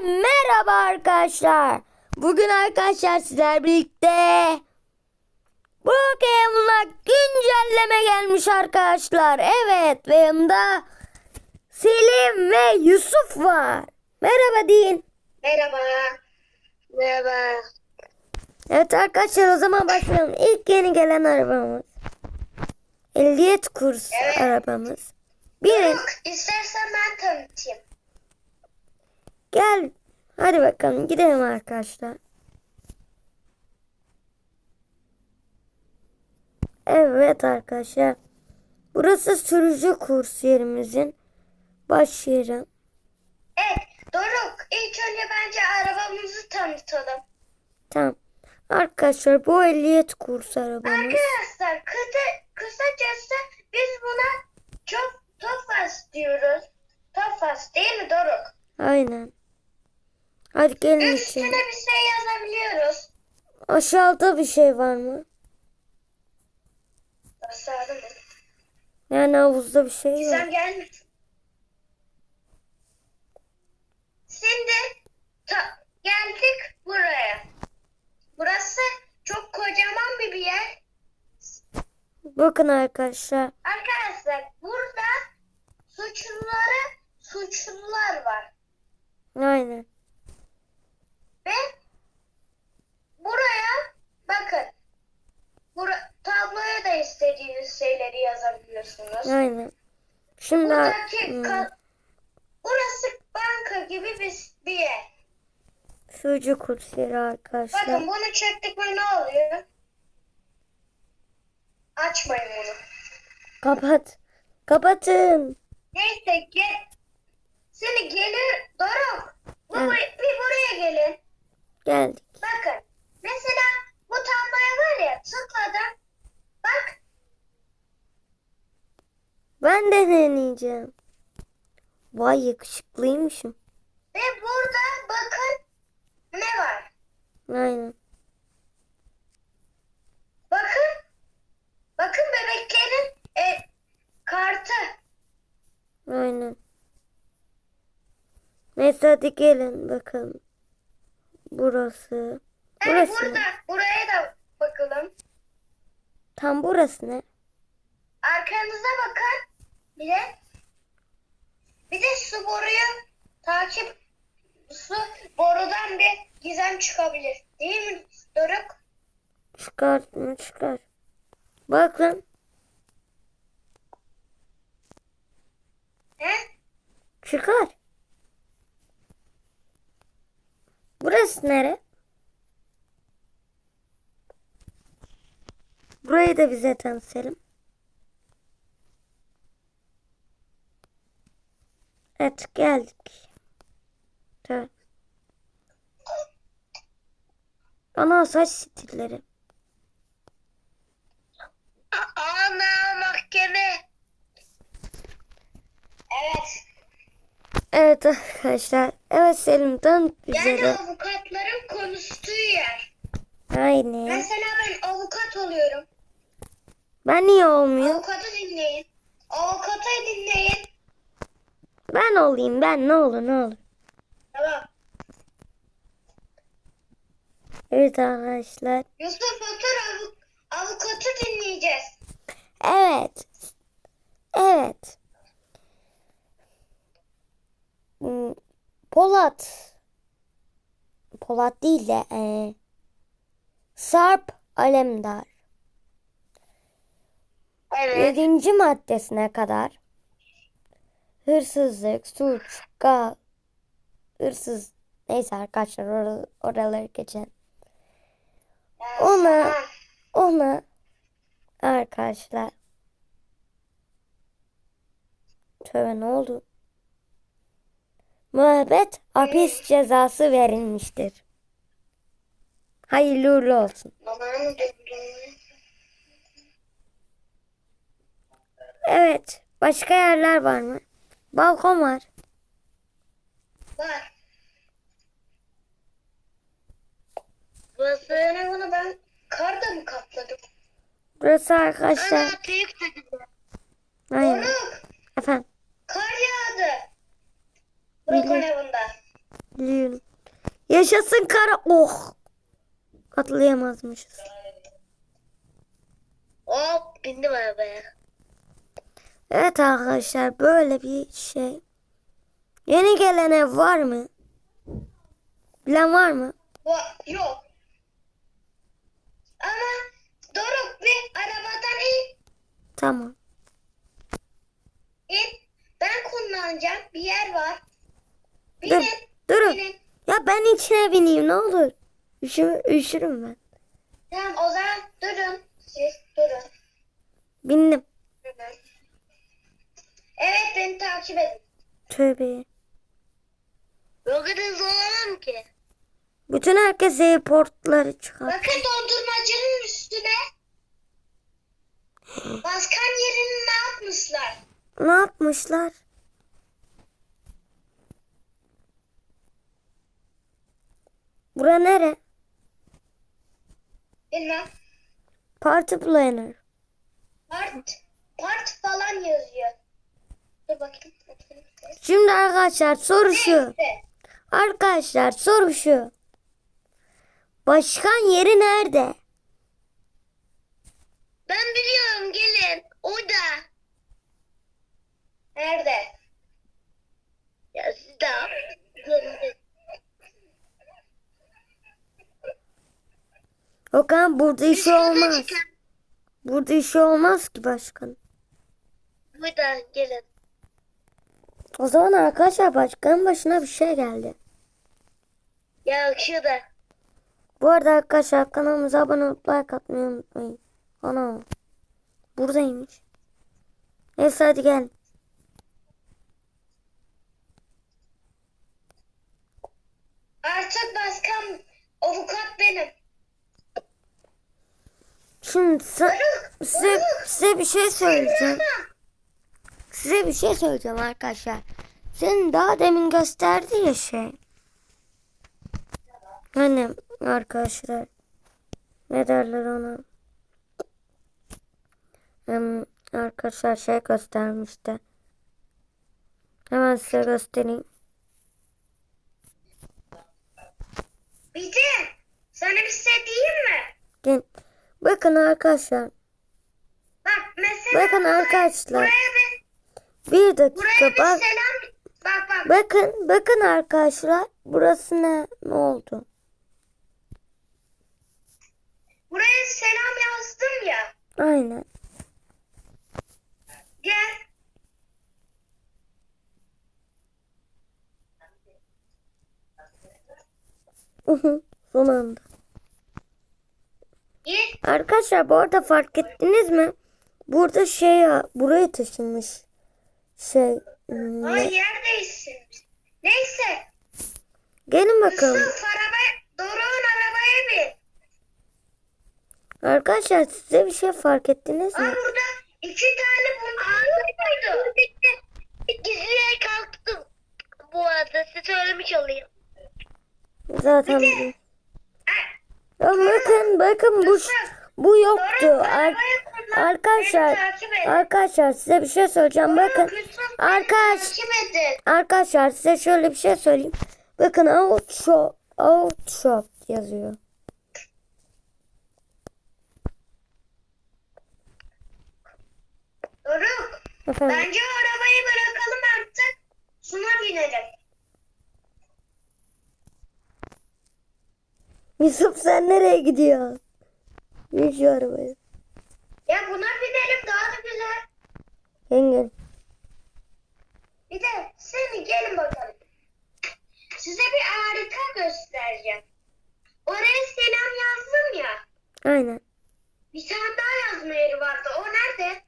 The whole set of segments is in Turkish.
merhaba arkadaşlar. Bugün arkadaşlar sizler birlikte Pokemon'a güncelleme gelmiş arkadaşlar. Evet ve yanımda Selim ve Yusuf var. Merhaba deyin. Merhaba. Merhaba. Evet arkadaşlar o zaman başlayalım. İlk yeni gelen arabamız. Ehliyet kursu Evet. arabamız. Binin. Yok, istersen ben tanıtayım. Gel. Hadi bakalım gidelim arkadaşlar. Evet arkadaşlar. Burası sürücü kurs yerimizin baş yeri. Evet, Doruk. ilk önce bence arabamızı tanıtalım. Tamam. Arkadaşlar bu ehliyet kursu arabamız. Arkadaşlar, kısa, kısacası biz buna çok Tofas diyoruz. Tofas değil mi Doruk? Aynen. Hadi gelin Üstüne içeri. bir şey yazabiliyoruz. Aşağıda bir şey var mı? Aşağıda mı? Yani havuzda bir şey var. Sen gelme. Şimdi ta- geldik buraya. Burası çok kocaman bir, bir yer. Bakın arkadaşlar. Arkadaşlar burada suçluları suçlular var. Aynen. Ve buraya bakın. Bura, tabloya da istediğiniz şeyleri yazabiliyorsunuz. Aynen. Şimdi Buradaki Hmm. burası banka gibi bir, bir yer. sürücü kurs yeri arkadaşlar. Bakın bunu çektik mi ne oluyor? Açmayın bunu. Kapat. Kapatın. Neyse gel. Şimdi gelir Doruk. Bu, Evet. bir, bir buraya gelin. Geldik. Bakın. Mesela bu tabloya var ya tıkladım. Bak Ben de deneyeceğim. Vay yakışıklıymışım. ve burada bakın ne var. Aynen. Bakın. Bakın bebeklerin e, kartı. Aynen. Neyse hadi gelin bakalım. Burası. Evet Burası burada. ne? Buraya da bakalım. Tam burası ne? Arkanıza bakın. Bir de bir de su boruyu takip su borudan bir gizem çıkabilir. Değil mi Doruk? Çıkart mı çıkar. Bakın. He? Çıkar. Burası nere? Burayı da bize tanıtalım. Evet geldik. Tamam. Ana saç stilleri. Ana mahkeme. Evet. Evet arkadaşlar. Evet Selim tanıt bize Yani avukatların konuştuğu yer. Aynen. Mesela ben avukat oluyorum. Ben niye olmuyor? Avukatı dinleyin. Avukatı dinleyin. Ben olayım ben ne olur ne olur. Tamam. Evet arkadaşlar. Yusuf otur avuk avukatı dinleyeceğiz. Evet. Evet. Hmm, Polat. Polat değil de eee, Sarp Alemdar. Evet. Yedinci maddesine kadar hırsızlık, suç, gal, hırsız neyse arkadaşlar or- oraları geçelim. Ona ona arkadaşlar Tövbe ne oldu? Müebbet hapis cezası verilmiştir. Hayırlı uğurlu olsun. Evet. Başka yerler var mı? Balkon var. Var. Burası yani bunu ben karda mı kapladım? Burası arkadaşlar. Ana büyük dedi. Aynen. Doruk Efendim. kar yağdı. Brokonevunda. atlayabiliyorum. Yaşasın kara. Oh. Atlayamazmışız. Hop bindim arabaya. Evet arkadaşlar böyle bir şey. Yeni gelen ev var mı? Bilen var mı? Va- yok. Ama Doruk bir arabadan in. Tamam. in. Ben kullanacağım. Bir yer var. Dur, Binin. durun. Binin. Ya ben içine bineyim ne olur. Üşür, üşürüm ben. Tamam o zaman durun. Siz durun. Bindim. Durun. Evet beni takip edin. Tövbe. O kadar hızlı olamam ki. Bütün herkes airportları çıkar. Bakın dondurmacının üstüne baskan yerini ne yapmışlar? Ne yapmışlar? Bura nere? Bilmem. Party planner. Part, part falan yazıyor. Dur bakayım. bakayım. Şimdi arkadaşlar soru şu. Arkadaşlar soru şu. Başkan yeri nerede? Ben biliyorum gelin. Orada. Nerede? Ya siz de. Okan burada işi olmaz. Burada işi olmaz ki başkan. Burada gelin. O zaman arkadaşlar başkanın başına bir şey geldi. Ya şurada. Bu arada arkadaşlar kanalımıza abone olup like atmayı unutmayın. Ana. Buradaymış. Neyse hadi gel. Artık başkan avukat benim. Şimdi sa- size, size bir şey söyleyeceğim. Size bir şey söyleyeceğim arkadaşlar. Senin daha demin gösterdi ya şey. Hani arkadaşlar. Ne derler ona? Hem arkadaşlar şey göstermişti. Hemen size göstereyim. De sana bir şey diyeyim mi? Gel. Bakın arkadaşlar. Bak mesela Bakın arkadaşlar. Buraya bir, Bir buraya dakika bir bak. selam. Bak bak. Bakın bakın arkadaşlar. Burası ne, ne oldu? Buraya selam yazdım ya. Aynen. Gel. Son anda. Arkadaşlar bu arada fark ettiniz mi? Burada şey ya buraya taşınmış. Şey. Ama ne- yer değiştirmiş. Neyse. Gelin bakalım. Yusuf arabaya, Doruk'un arabaya bin. Arkadaşlar size bir şey fark ettiniz Aa mi? burada iki tane bunlar mıydı? Gizliye kalktım. Bu arada size söylemiş olayım. Zaten. Ya bakın bakın bu bu yoktu. Ar- arkadaşlar arkadaşlar size bir şey söyleyeceğim. Bakın arkadaş arkadaşlar size şöyle bir şey söyleyeyim. Bakın out shop out shop yazıyor. Doruk. Efendim. Bence arabayı bırakalım artık. Şuna binelim. Yusuf sen nereye gidiyorsun? Bin şu arabaya. Ya buna binelim daha da güzel. Gel. Bir de seni gelin bakalım. Size bir harika göstereceğim. Oraya selam yazdım ya. Aynen. Bir tane daha yazma yeri vardı. O nerede?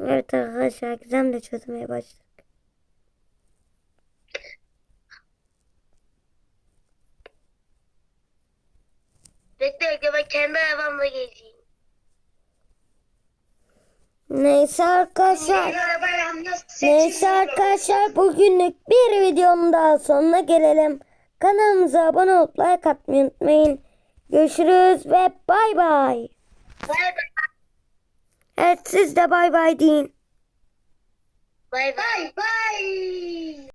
Evet arkadaşlar gizem de çözmeye başladık. Neyse arkadaşlar. Neyse arkadaşlar bugünlük bir videonun daha sonuna gelelim. Kanalımıza abone olup like atmayı unutmayın. Görüşürüz ve bay bay. Evet siz de bay bay deyin. Bay bay.